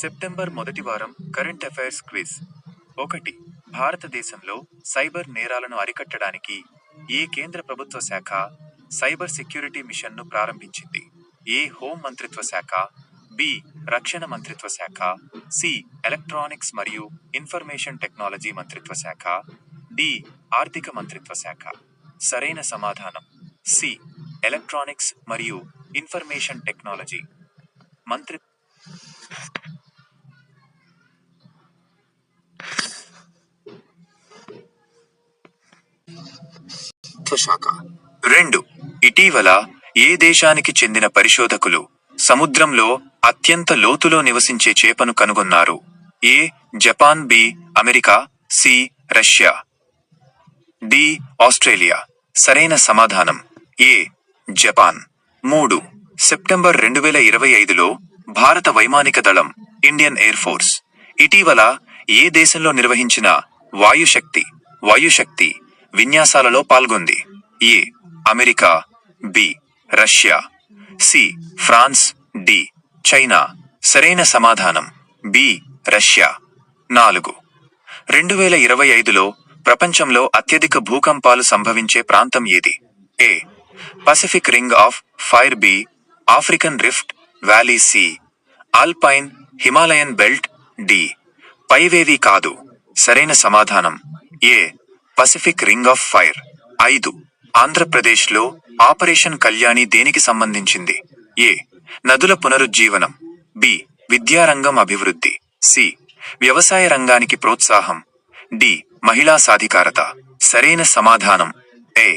September మొదటి వారం current affairs quiz. ఒకటి భారతదేశంలో సైబర్ నేరాలను అరికట్టడానికి ఏ కేంద్ర ప్రభుత్వ శాఖ సైబర్ సెక్యూరిటీ మిషన్ను ప్రారంభించింది? ఏ హోం మంత్రిత్వ శాఖ బి రక్షణ మంత్రిత్వ శాఖ సి ఎలక్ట్రానిక్స్ మరియు ఇన్ఫర్మేషన్ టెక్నాలజీ మంత్రిత్వ శాఖ డి ఆర్థిక మంత్రిత్వ శాఖ. సరైన సమాధానం సి ఎలక్ట్రానిక్స్ మరియు ఇన్ఫర్మేషన్ టెక్నాలజీ. మంత్రి శాఖ రెండు ఇటీవల ఏ దేశానికి చెందిన పరిశోధకులు సముద్రంలో అత్యంత లోతులో నివసించే చేపను కనుగొన్నారు? A Japan B America C Russia. D Australia. సరైన సమాధానం. ఏ జపాన్. మూడు సెప్టెంబర్ రెండు వేల ఇరవై ఐదులో భారత వైమానిక దళం ఇండియన్ ఎయిర్ ఫోర్స్. ఇటీవల ఏ దేశంలో నిర్వహించిన వాయుశక్తి వాయుశక్తి విన్యాసాలలో పాల్గొంది. A. America. B. Russia. C. France. D. China. సరైన సమాధానం. బి. రష్యా. నాలుగు. రెండు వేల ఇరవై ఐదులో ప్రపంచంలో అత్యధిక భూకంపాలు సంభవించే ప్రాంతం ఏది? A. Pacific ring of fire B. African rift valley C. Alpine Himalayan belt D. పైవేవి కాదు. సరైన సమాధానం. A. Pacific ring of fire. ఐదు. ఆంధ్రప్రదేశ్లో ఆపరేషన్ కళ్యాణి దేనికి సంబంధించింది? ఏ. నదుల పునరుజ్జీవనం. బి. విద్యారంగం అభివృద్ధి. సి. వ్యవసాయ రంగానికి ప్రోత్సాహం. డి. మహిళా సాధికారత. సరైన సమాధానం. ఏ.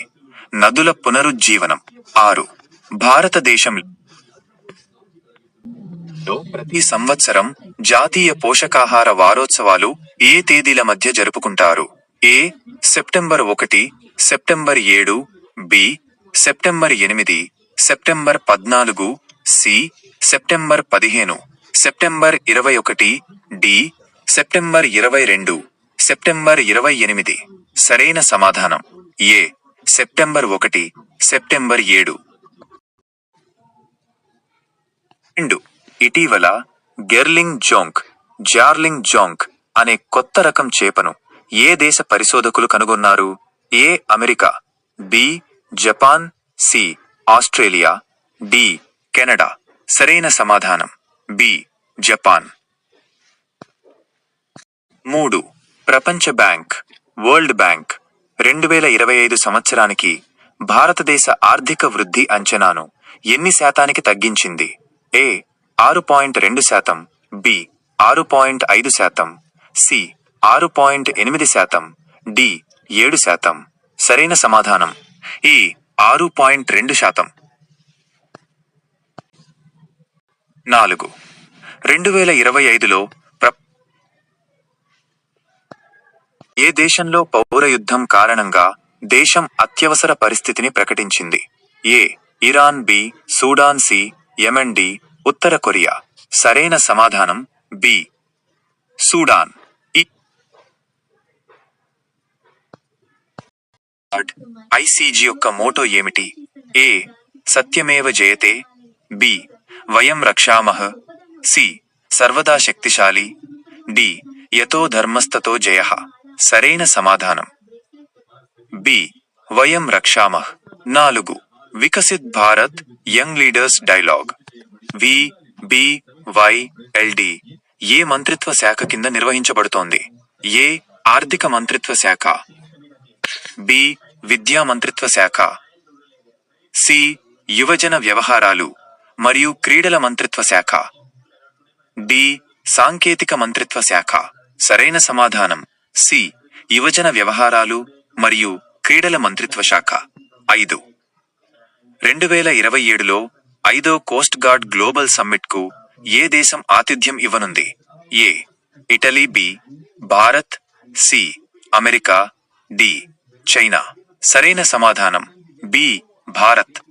నదుల పునరుజ్జీవనం. ఆరు. భారతదేశంలో ప్రతి సంవత్సరం జాతీయ పోషకాహార వారోత్సవాలు ఏ తేదీల మధ్య జరుపుకుంటారు? ఏ సెప్టెంబర్ ఒకటి సెప్టెంబర్ ఏడు బి సెప్టెంబర్ ఎనిమిది సెప్టెంబర్ పద్నాలుగు సి సెప్టెంబర్ పదిహేను సెప్టెంబర్ ఇరవై ఒకటి డి సెప్టెంబర్ ఇరవై రెండు సెప్టెంబర్ ఇరవై ఎనిమిది. సరైన సమాధానం. ఏ సెప్టెంబర్ ఒకటి సెప్టెంబర్ ఏడు. రెండు ఇటీవల గెర్లింగ్ జోంక్ జార్లింగ్ జోంక్ అనే కొత్త రకం చేపను ఏ దేశ పరిశోధకులు కనుగొన్నారు? A America. B Japan. C Australia. D Canada. సరైన సమాధానం. B Japan. మూడు ప్రపంచ బ్యాంక్ వరల్డ్ బ్యాంక్. రెండు వేల ఇరవై ఐదు సంవత్సరానికి భారతదేశ ఆర్థిక వృద్ధి అంచనాను ఎన్ని శాతానికి తగ్గించింది? ఏ ఆరు పాయింట్ రెండు శాతం. బి ఆరు పాయింట్ ఐదు శాతం. సి ఆరు పాయింట్ ఎనిమిది శాతం డి ఏడు శాతం. సరైన సమాధానం ఈ ఆరు పాయింట్ రెండు శాతం. నాలుగు. రెండు వేల ఇరవై ఐదులో ప్ర ఏ దేశంలో పౌర యుద్ధం కారణంగా దేశం అత్యవసర పరిస్థితిని ప్రకటించింది? A Iran B Sudan C Yemen D Uttara Korea. సరైన సమాధానం బి సూడాన్. ఈ ఐసీజీ యొక్క మోటో ఏమిటి? ఏ. సత్యమేవ జయతే. బి. వయం రక్షామహ సి. సర్వదా శక్తిశాలి. డి. యతో ధర్మస్తతో జయ. సరైన సమాధానం. బి. వయం రక్షామహ్ నాలుగు. Viksit Bharat young leaders dialogue. V B Y L D ఏ మంత్రిత్వ శాఖ కింద నిర్వహించబడుతోంది? ఏ. ఆర్థిక మంత్రిత్వ శాఖ. బి. విద్యా మంత్రిత్వ శాఖ. సి. యువజన వ్యవహారాలు మరియు క్రీడల మంత్రిత్వ శాఖ. డి. సాంకేతిక మంత్రిత్వ శాఖ. సరైన సమాధానం. సి. యువజన వ్యవహారాలు మరియు క్రీడల మంత్రిత్వ శాఖ. ఐదు. రెండు వేల ఇరవై ఏడులో ఐదో కోస్ట్ గార్డ్ గ్లోబల్ సమ్మిట్కు ఏ దేశం ఆతిథ్యం ఇవ్వనుంది? A. Italy B. Bharat C. America D. China. సరైన సమాధానం. బి భారత్.